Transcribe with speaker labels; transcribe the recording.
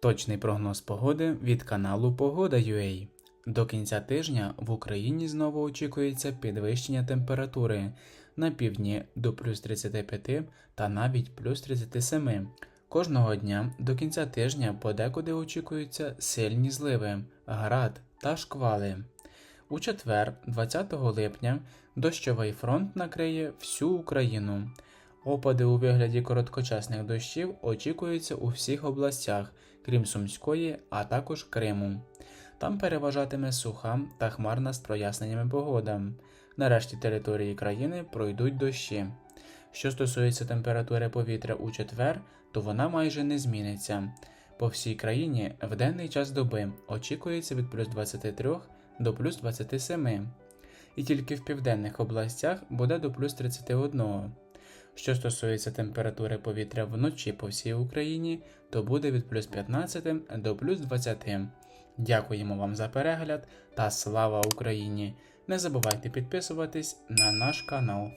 Speaker 1: Точний прогноз погоди від каналу Погода.ua. До кінця тижня в Україні знову очікується підвищення температури на півдні до плюс 35 та навіть плюс 37. Кожного дня до кінця тижня подекуди очікуються сильні зливи, град та шквали. У четвер, 20 липня, дощовий фронт накриє всю Україну. Опади у вигляді короткочасних дощів очікуються у всіх областях, крім Сумської, а також Криму. Там переважатиме суха та хмарна з проясненнями погода. На решті території країни пройдуть дощі. Що стосується температури повітря у четвер, то вона майже не зміниться. По всій країні в денний час доби очікується від плюс 23 до плюс 27, і тільки в південних областях буде до плюс 31. Що стосується температури повітря вночі по всій Україні, то буде від плюс 15 до плюс 20. Дякуємо вам за перегляд та слава Україні! Не забувайте підписуватись на наш канал.